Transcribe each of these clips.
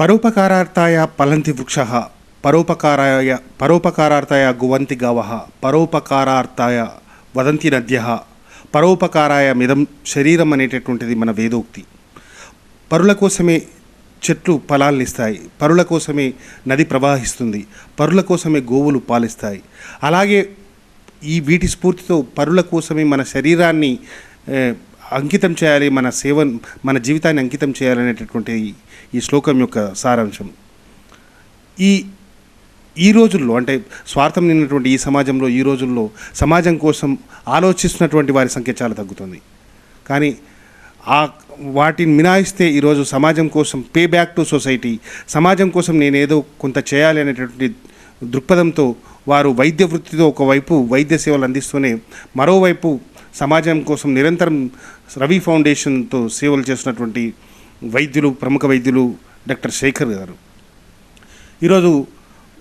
పరోపకారార్థాయ పలంతి వృక్ష పరోపకారాయ పరోపకారార్థాయ గువంతి గవ పరోపకారార్థాయ వదంతి నద్య పరోపకారాయ మిదం శరీరం అనేటటువంటిది మన వేదోక్తి. పరుల కోసమే చెట్లు ఫలాలనిస్తాయి పరుల కోసమే నది ప్రవహిస్తుంది పరుల కోసమే గోవులు పాలిస్తాయి. అలాగే ఈ వీటి స్ఫూర్తితో పరుల కోసమే మన శరీరాన్ని అంకితం చేయాలి మన సేవ మన జీవితాన్ని అంకితం చేయాలనేటటువంటి ఈ శ్లోకం యొక్క సారాంశం. ఈ ఈ రోజుల్లో అంటే స్వార్థం నిన్నటువంటి ఈ సమాజంలో ఈ రోజుల్లో సమాజం కోసం ఆలోచిస్తున్నటువంటి వారి సంఖ్య చాలా తగ్గుతుంది. కానీ ఆ వాటిని మినాయిస్తే ఈరోజు సమాజం కోసం పే బ్యాక్ టు సొసైటీ సమాజం కోసం నేనేదో కొంత చేయాలి అనేటటువంటి దృక్పథంతో వారు వైద్య వృత్తితో ఒకవైపు వైద్య సేవలు అందిస్తూనే మరోవైపు సమాజం కోసం నిరంతరం రవి ఫౌండేషన్తో సేవలు చేస్తున్నటువంటి వైద్యులు ప్రముఖ వైద్యులు డాక్టర్ శేఖర్ గారు. ఈరోజు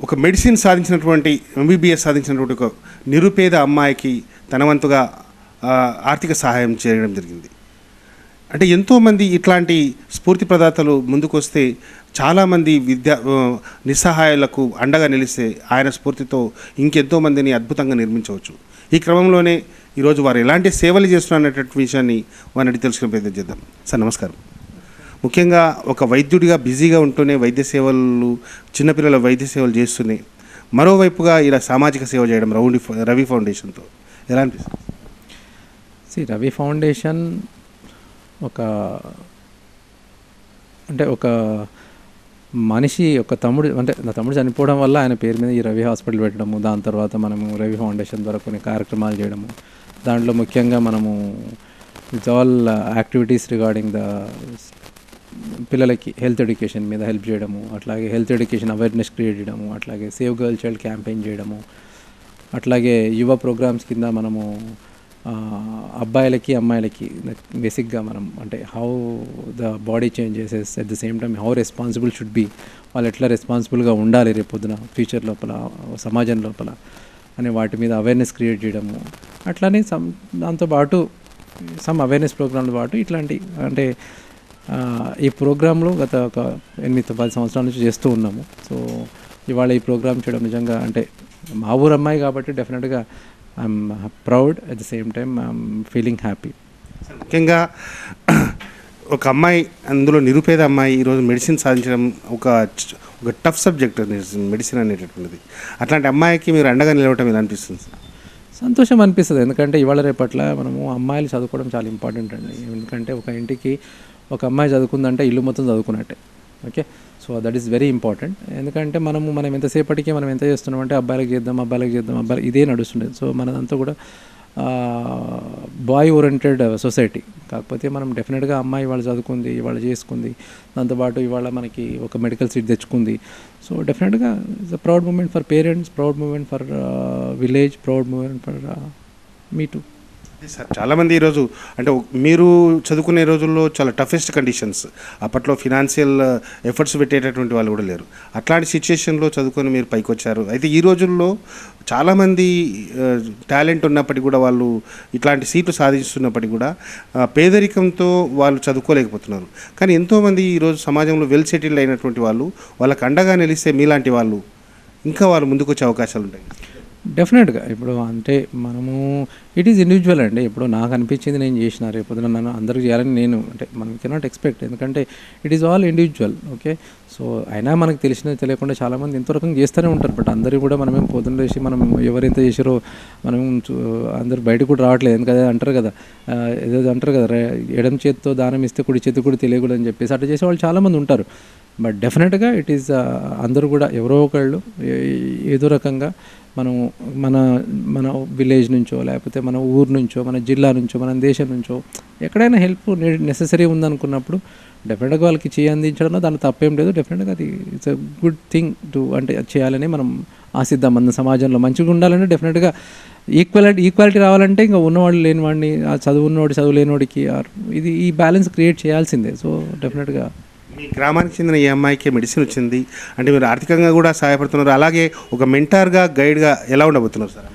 ఒక మెడిసిన్ సాధించినటువంటి ఎంబీబీఎస్ సాధించినటువంటి ఒక నిరుపేద అమ్మాయికి తన వంతుగా ఆర్థిక సహాయం చేయడం జరిగింది. అంటే ఎంతోమంది ఇట్లాంటి స్ఫూర్తి ప్రదాతలు ముందుకొస్తే చాలామంది విద్యా నిస్సహాయాలకు అండగా నిలిస్తే ఆయన స్ఫూర్తితో ఇంకెంతోమందిని అద్భుతంగా నిర్మించవచ్చు. ఈ క్రమంలోనే ఈరోజు వారు ఎలాంటి సేవలు చేస్తున్నారనేటువంటి విషయాన్ని వారిని అడిగి తెలుసుకునే ప్రయత్నం చేద్దాం. సార్ నమస్కారం. ముఖ్యంగా ఒక వైద్యుడిగా బిజీగా ఉంటూనే వైద్య సేవలు చిన్నపిల్లల వైద్య సేవలు చేస్తూనే మరోవైపుగా ఇలా సామాజిక సేవ చేయడం రౌండి రవి ఫౌండేషన్తో. ఎలా అనిపిస్తుంది? సి రవి ఫౌండేషన్ ఒక అంటే ఒక మనిషి ఒక తమ్ముడు అంటే నా తమ్ముడు చనిపోవడం వల్ల ఆయన పేరు మీద ఈ రవి హాస్పిటల్ పెట్టడము దాని తర్వాత మనము రవి ఫౌండేషన్ ద్వారా కొన్ని కార్యక్రమాలు చేయడము. దాంట్లో ముఖ్యంగా మనము it's all activities regarding the పిల్లలకి హెల్త్ ఎడ్యుకేషన్ మీద హెల్ప్ చేయడము అట్లాగే హెల్త్ ఎడ్యుకేషన్ అవేర్నెస్ క్రియేట్ చేయడము అట్లాగే సేవ్ గర్ల్ చైల్డ్ క్యాంపెయిన్ చేయడము అట్లాగే యువ ప్రోగ్రామ్స్ కింద మనము అబ్బాయిలకి అమ్మాయిలకి బేసిక్గా మనం అంటే how the body change at the same time how responsible should be వాళ్ళు ఎట్లా రెస్పాన్సిబుల్గా ఉండాలి రేపు పొద్దున ఫ్యూచర్ లోపల సమాజం లోపల అనే వాటి మీద అవేర్నెస్ క్రియేట్ చేయడము. అట్లానే సమ్ దాంతోపాటు సమ్ అవేర్నెస్ ప్రోగ్రాంతో పాటు ఇట్లాంటి అంటే ఈ ప్రోగ్రాంలో గత ఒక ఎనిమిది పది సంవత్సరాల నుంచి చేస్తూ ఉన్నాము. సో ఇవాళ ఈ ప్రోగ్రామ్ చేయడం నిజంగా అంటే మా ఊరు అమ్మాయి కాబట్టి డెఫినెట్గా I'm proud at the same time I'm feeling happy. ముఖ్యంగా ఒక అమ్మాయి అందులో నిరుపేద అమ్మాయి ఈరోజు మెడిసిన్ సాధించడం ఒక ఒక టఫ్ సబ్జెక్ట్ మెడిసిన్ అనేటటువంటిది. అట్లాంటి అమ్మాయికి మీరు అండగా నిలవటం ఎలా అనిపిస్తుంది? సంతోషం అనిపిస్తుంది. ఎందుకంటే ఇవాళ రేపట్ల మనము అమ్మాయిలు చదువుకోవడం చాలా ఇంపార్టెంట్ అండి. ఎందుకంటే ఒక ఇంటికి ఒక అమ్మాయి చదువుకుందంటే ఇల్లు మొత్తం చదువుకున్నట్టే. Okay? So that is very important ఎందుకంటే మనము మనం ఎంతసేపటికి మనం ఎంత చేస్తున్నాం అంటే అబ్బాయిలకు చేద్దాం అబ్బాయిలకు చేద్దాం అబ్బాయి ఇదే నడుస్తుండేది. సో మనదంతా కూడా బాయ్ ఓరియంటెడ్ సొసైటీ కాకపోతే మనం డెఫినెట్గా అమ్మాయి వాళ్ళు చదువుకుంది ఇవాళ చేసుకుంది దాంతోపాటు ఇవాళ మనకి ఒక మెడికల్ సీట్ తెచ్చుకుంది. సో డెఫినెట్గా it's a proud moment for parents proud moment for village proud moment for me too sir. చాలామంది ఈరోజు అంటే మీరు చదువుకునే రోజుల్లో చాలా టఫెస్ట్ కండిషన్స్ అప్పట్లో ఫినాన్షియల్ ఎఫర్ట్స్ uh, పెట్టేటటువంటి వాళ్ళు కూడా లేరు. అట్లాంటి సిచ్యుయేషన్లో చదువుకొని మీరు పైకి వచ్చారు అయితే ఈ రోజుల్లో చాలామంది టాలెంట్ uh, ఉన్నప్పటికీ కూడా వాళ్ళు ఇట్లాంటి సీట్లు సాధిస్తున్నప్పటికీ కూడా uh, పేదరికంతో వాళ్ళు చదువుకోలేకపోతున్నారు. కానీ ఎంతోమంది ఈరోజు సమాజంలో వెల్ సెటిల్డ్ అయినటువంటి వాళ్ళు వాళ్ళకి అండగా నిలిస్తే మీలాంటి వాళ్ళు ఇంకా వాళ్ళు ముందుకు వచ్చే అవకాశాలు ఉంటాయి డెఫినెట్గా ఇప్పుడు అంటే మనము ఇట్ ఈస్ ఇండివిజువల్ అండి. ఇప్పుడు నాకు అనిపించింది నేను చేసిన రేపు పొద్దున నన్ను అందరూ చేయాలని నేను అంటే మనం కెనాట్ ఎక్స్పెక్ట్ ఎందుకంటే it is all individual okay so అయినా మనకు తెలిసిన తెలియకుండా చాలామంది ఎంతో రకంగా చేస్తూనే ఉంటారు. బట్ అందరూ కూడా మనమేం పొద్దున్న లేచి మనం ఎవరెంత చేసారో మనం చూ- అందరూ బయటకు కూడా రావట్లేదు. ఎందుకంటే అంటారు కదా ఏదో అంటారు కదా ఎడం చేతితో దానం ఇస్తే కుడి చేతి కూడా తెలియకూడదు అని చెప్పేసి అట్లా చేసే వాళ్ళు చాలామంది ఉంటారు. బట్ డెఫినెట్గా ఇట్ ఈస్ అందరూ కూడా ఎవరో ఒకళ్ళు ఏదో రకంగా మనం మన మన విలేజ్ నుంచో లేకపోతే మన ఊరు నుంచో మన జిల్లా నుంచో మన దేశం నుంచో ఎక్కడైనా హెల్ప్ నెససరీ ఉందనుకున్నప్పుడు డెఫినెట్గా వాళ్ళకి చేయి అందించడంలో దాని తప్పేం లేదు. డెఫినెట్గా అది it's a good thing to అంటే అది చేయాలని మనం ఆశిద్దాం. మన సమాజంలో మంచిగా ఉండాలంటే డెఫినెట్గా ఈక్వాలిటీ ఈక్వాలిటీ రావాలంటే ఇంకా ఉన్నవాడు లేనివాడిని చదువు ఉన్నవాడు చదువు లేనివాడికి ఇది ఈ బ్యాలెన్స్ క్రియేట్ చేయాల్సిందే. సో డెఫినెట్గా మీ గ్రామానికి చెందిన ఈ అమ్మాయికి మెడిసిన్ వచ్చింది. అంటే మీరు ఆర్థికంగా కూడా సహాయపడుతున్నారు. అలాగే ఒక మెంటార్గా గైడ్గా ఎలా ఉండబోతున్నారు సార్?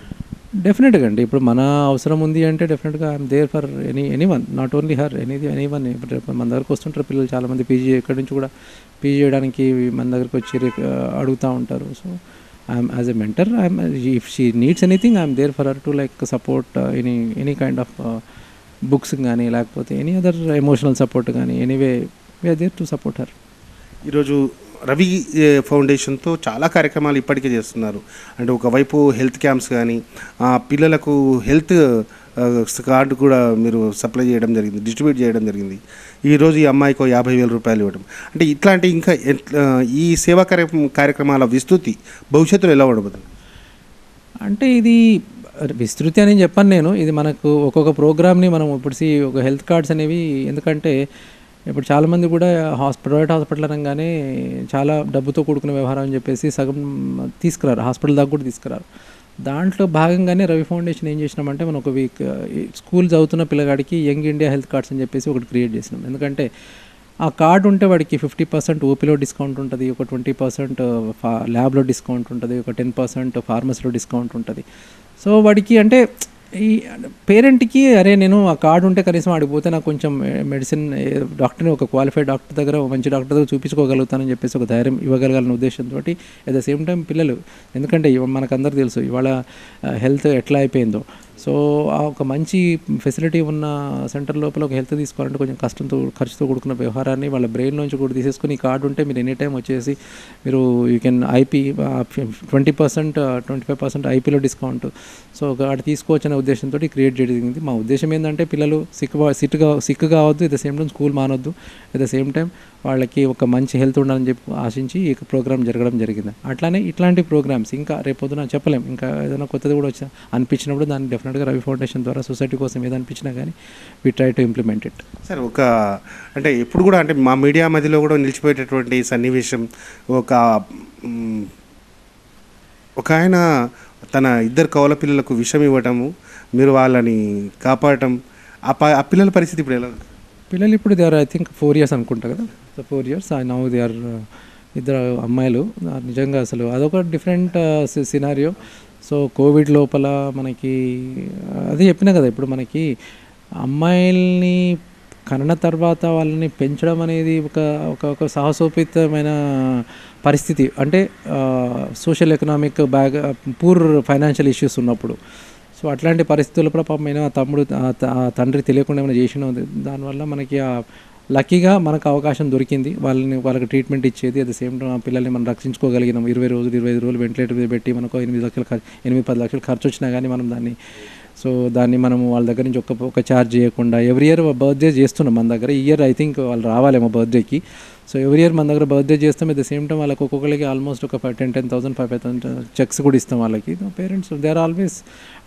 డెఫినెట్గా అండి. ఇప్పుడు మన అవసరం ఉంది అంటే డెఫినెట్గా I'm there for any anyone not only her any anyone ఇప్పుడు మన దగ్గరకు వస్తుంటారు పిల్లలు చాలామంది పీజీ ఎక్కడి నుంచి కూడా పీజీ చేయడానికి మన దగ్గరకు వచ్చి రి- అడుగుతూ ఉంటారు. So I'm as a mentor I'm if she needs anything I'm there for her to like support any any kind of books కానీ లేకపోతే ఎనీ అదర్ ఎమోషనల్ సపోర్ట్ కానీ anyway we are there to support her ఈరోజు రవి ఫౌండేషన్తో చాలా కార్యక్రమాలు ఇప్పటికే చేస్తున్నారు. అంటే ఒకవైపు హెల్త్ క్యాంప్స్ కానీ ఆ, పిల్లలకు హెల్త్ కార్డు కూడా మీరు సప్లై చేయడం జరిగింది డిస్ట్రిబ్యూట్ చేయడం జరిగింది. ఈరోజు ఈ అమ్మాయికి యాభై వేల రూపాయలు ఇవ్వడం. అంటే ఇట్లాంటి ఇంకా ఈ సేవా కార్య కార్యక్రమాల విస్తృతి భవిష్యత్తులో ఎలా ఉండబోతుంది? అంటే ఇది విస్తృతి అని చెప్పాను నేను. ఇది మనకు ఒక్కొక్క ప్రోగ్రామ్ని మనం ఇప్పుడు ఒక హెల్త్ కార్డ్స్ అనేవి ఎందుకంటే ఇప్పుడు చాలామంది కూడా హాస్పిటల్ ప్రైవేట్ హాస్పిటల్ అనగానే చాలా డబ్బుతో కూడుకున్న వ్యవహారం అని చెప్పేసి సగం తీసుకురారు. హాస్పిటల్ దాకా కూడా తీసుకురారు. దాంట్లో భాగంగానే రవి ఫౌండేషన్ ఏం చేసినామంటే మనం ఒక వీక్ స్కూల్ చదువుతున్న పిల్లగాడికి యంగ్ ఇండియా హెల్త్ కార్డ్స్ అని చెప్పేసి ఒకటి క్రియేట్ చేసినాం. ఎందుకంటే ఆ కార్డు ఉంటే వాడికి ఫిఫ్టీ పర్సెంట్ ఓపీలో డిస్కౌంట్ ఉంటుంది ఒక ట్వంటీ పర్సెంట్ ల్యాబ్లో డిస్కౌంట్ ఉంటుంది ఒక టెన్ పర్సెంట్ ఫార్మసీలో డిస్కౌంట్ ఉంటుంది. సో వాడికి అంటే ఈ పేరెంట్కి అరే నేను ఆ కార్డు ఉంటే కనీసం ఆడిపోతే నాకు కొంచెం మెడిసిన్ డాక్టర్ని ఒక క్వాలిఫైడ్ డాక్టర్ దగ్గర మంచి డాక్టర్ దగ్గర చూపించుకోగలుగుతానని చెప్పేసి ఒక ధైర్యం ఇవ్వగలగాలన్న ఉద్దేశంతో అట్ ద సేమ్ టైం పిల్లలు. ఎందుకంటే మనకందరూ తెలుసు ఇవాళ హెల్త్ ఎట్లా అయిపోయిందో. సో ఆ ఒక మంచి ఫెసిలిటీ ఉన్న సెంటర్ లోపల ఒక హెల్త్ తీసుకోవాలంటే కొంచెం కష్టంతో ఖర్చుతో కూడుకున్న వ్యవహారాన్ని వాళ్ళ బ్రెయిన్ నుంచి కూడా తీసేసుకుని ఈ కార్డు ఉంటే మీరు ఎనీ టైం వచ్చేసి మీరు you can IP twenty percent twenty five percent ఐపీలో discount. So card తీసుకోవచ్చు అనే ఉద్దేశంతో క్రియేట్ చేయడం మా ఉద్దేశం ఏంటంటే పిల్లలు సిక్ సిక్ సిక్ కావద్దు at the same time school మానొద్దు. At the same time వాళ్ళకి ఒక మంచి హెల్త్ ఉండాలని చెప్పి ఆశించి ఈ ప్రోగ్రామ్ జరగడం జరిగింది. అట్లానే ఇట్లాంటి ప్రోగ్రామ్స్ ఇంకా రేపొద్దున చెప్పలేం. ఇంకా ఏదైనా కొత్తది కూడా వచ్చా అనిపించినప్పుడు దాన్ని డెఫినెట్గా రవి ఫౌండేషన్ ద్వారా సొసైటీ కోసం ఏది అనిపించినా కానీ we try to implement it sir ఒక అంటే ఎప్పుడు కూడా అంటే మా మీడియా మధ్యలో కూడా నిలిచిపోయేటటువంటి సన్నివేశం ఒక ఒక ఆయన తన ఇద్దరు కౌల పిల్లలకు విషం ఇవ్వటము మీరు వాళ్ళని కాపాడటం ఆ ప ఆ పిల్లల పరిస్థితి ఇప్పుడు ఎలా ఉంది? పిల్లలు ఇప్పుడు they are I think four years అనుకుంటా కదా. So four years I now they are ఇద్దరు అమ్మాయిలు. నిజంగా అసలు అదొక డిఫరెంట్ సినారియో సో కోవిడ్ లోపల మనకి uh, అది చెప్పినా కదా ఇప్పుడు మనకి అమ్మాయిల్ని కన్న తర్వాత వాళ్ళని పెంచడం అనేది ఒక ఒక ఒక సాహసోపేతమైన పరిస్థితి. అంటే social economic bag poor financial issues ఉన్నప్పుడు. సో అట్లాంటి పరిస్థితుల కూడా పాపం ఆ తమ్ముడు త- తండ్రి తెలియకుండా ఏమైనా చేసిన దానివల్ల మనకి ఆ లక్కీగా మనకు అవకాశం దొరికింది. వాళ్ళని వాళ్ళకి ట్రీట్మెంట్ ఇచ్చేది. అట్ ద సేమ్ టైం ఆ పిల్లల్ని మనం రక్షించుకోగలిగినాం. ఇరవై రోజులు ఇరవై ఐదు రోజులు వెంటిలేటర్ మీద పెట్టి మనకు ఎనిమిది లక్షలు ఖర్చు ఎనిమిది పది లక్షలు ఖర్చు వచ్చినా కానీ మనం దాన్ని సో దాన్ని మనం వాళ్ళ దగ్గర నుంచి ఒక ఒక ఛార్జ్ చేయకుండా ఎవ్రీ ఇయర్ బర్త్డే చేస్తున్నాం మన దగ్గర. ఈ ఇయర్ ఐ థింక్ వాళ్ళు రావాలేమో బర్త్డేకి. సో ఎవ్రీ ఇయర్ మన దగ్గర బర్త్డే చేస్తాం. అట్ ద సేమ్ టైం వాళ్ళకి ఒక్కొక్కరికి ఆల్మోస్ట్ ఒక five ten ten thousand five five thousand cheques కూడా ఇస్తాం వాళ్ళకి. పేరెంట్స్ దే ఆర్ ఆల్వేస్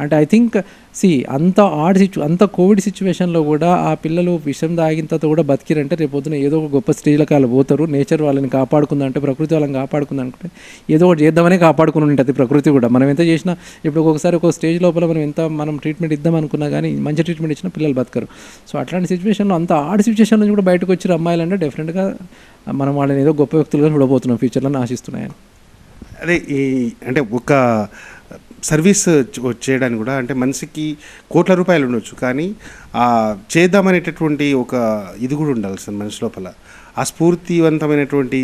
అంటే ఐ థింక్ సి అంత ఆడ్ సిచ్యు అంత కోవిడ్ సిచ్యువేషన్లో కూడా ఆ పిల్లలు విషం తాగిన తర్వాత కూడా బతికిరంటే రేపు పొద్దున ఏదో ఒక గొప్ప స్టేజ్లకు వాళ్ళు పోతారు. నేచర్ వాళ్ళని కాపాడుకుందంటే ప్రకృతి వాళ్ళని కాపాడుకుందనుకుంటే ఏదో ఒకటి చేద్దామనే కాపాడుకుని ఉంటుంది ప్రకృతి కూడా. మనం ఎంత చేసినా ఇప్పుడు ఒక్కొక్కసారి ఒక స్టేజ్ లోపల మనం ఎంత మనం ట్రీట్మెంట్ ఇద్దాం అనుకున్నా కానీ మంచి ట్రీట్మెంట్ ఇచ్చినా పిల్లలు బతకరు. సో అట్లాంటి సిచ్యువేషన్లో అంత ఆడ్ సిచ్యువేషన్ నుంచి కూడా బయటకు వచ్చిన అమ్మాయిలు అంటే డెఫినెట్గా మనం వాళ్ళని ఏదో గొప్ప వ్యక్తులుగా చూడబోతున్నాం ఫ్యూచర్లో ఆశిస్తున్నాయని. అదే ఈ అంటే ఒక సర్వీస్ చేయడానికి కూడా అంటే మనిషికి కోట్ల రూపాయలు ఉండొచ్చు. కానీ ఆ చేద్దామనేటటువంటి ఒక ఇది కూడా ఉండాలి సార్ మనిషి లోపల. ఆ స్ఫూర్తివంతమైనటువంటి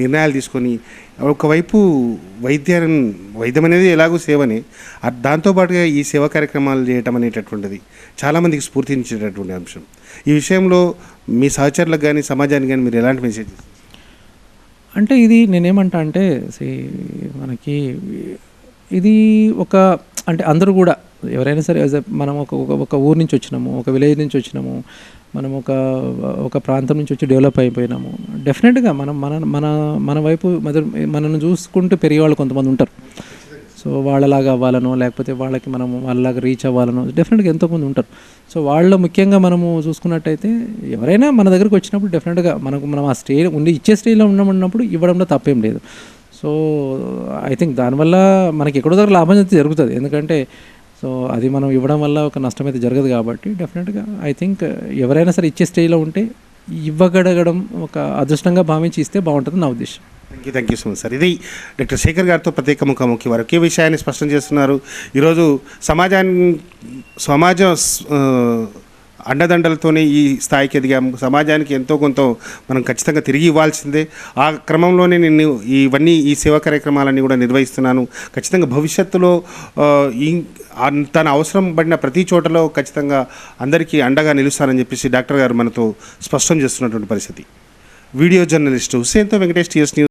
నిర్ణయాలు తీసుకొని ఒకవైపు వైద్యం వైద్యం అనేది ఎలాగో సేవనే. దాంతోపాటుగా ఈ సేవా కార్యక్రమాలు చేయటం అనేటటువంటిది చాలామందికి స్ఫూర్తించేటటువంటి అంశం. ఈ విషయంలో మీ సహచరులకు కానీ సమాజానికి కానీ మీరు ఎలాంటి మెసేజ్ అంటే ఇది నేనేమంటా అంటే మనకి ఇది ఒక అంటే అందరూ కూడా ఎవరైనా సరే మనం ఒక ఒక- ఒక ఊరు నుంచి వచ్చినాము ఒక విలేజ్ నుంచి వచ్చినాము మనం ఒక ఒక ప్రాంతం నుంచి వచ్చి డెవలప్ అయిపోయినాము. డెఫినెట్గా మనం మన మన మన వైపు మొదలు మనల్ని చూసుకుంటూ పెరిగే వాళ్ళు కొంతమంది ఉంటారు. సో వాళ్ళలాగా అవ్వాలనో లేకపోతే వాళ్ళకి మనము వాళ్ళలాగా రీచ్ అవ్వాలనో డెఫినెట్గా ఎంతోమంది ఉంటారు. సో వాళ్ళ ముఖ్యంగా మనము చూసుకున్నట్టయితే ఎవరైనా మన దగ్గరకు వచ్చినప్పుడు డెఫినెట్గా మనకు మనం ఆ స్టేజ్ ఉండి ఇచ్చే స్టేజ్లో ఉండమన్నప్పుడు ఇవ్వడంలో తప్పేం లేదు. సో ఐ థింక్ దానివల్ల మనకి ఎక్కడో దగ్గర లాభం అయితే జరుగుతుంది. ఎందుకంటే సో అది మనం ఇవ్వడం వల్ల ఒక నష్టం అయితే జరగదు కాబట్టి డెఫినెట్గా ఐ థింక్ ఎవరైనా సరే ఇచ్చే స్టేజ్లో ఉంటే ఇవ్వగడగడం ఒక అదృష్టంగా భావించి ఇస్తే బాగుంటుంది నా ఉద్దేశం. Thank you so much sir ఇది డాక్టర్ శేఖర్ గారితో ప్రత్యేక ముఖాముఖి వారు ఒకే విషయాన్ని స్పష్టం చేస్తున్నారు. ఈరోజు సమాజాన్ని సమాజం అండదండలతోనే ఈ స్థాయికి ఎదిగాము సమాజానికి ఎంతో కొంత మనం ఖచ్చితంగా తిరిగి ఇవ్వాల్సిందే. ఆ క్రమంలోనే నేను ఇవన్నీ ఈ సేవా కార్యక్రమాలన్నీ కూడా నిర్వహిస్తున్నాను. ఖచ్చితంగా భవిష్యత్తులో ఈ తన అవసరం పడిన ప్రతి చోటలో ఖచ్చితంగా అందరికీ అండగా నిలుస్తానని చెప్పేసి డాక్టర్ గారు మనతో స్పష్టం చేస్తున్నటువంటి పరిస్థితి. వీడియో జర్నలిస్టు హుసేన్తో వెంకటేష్ టీఎస్ న్యూస్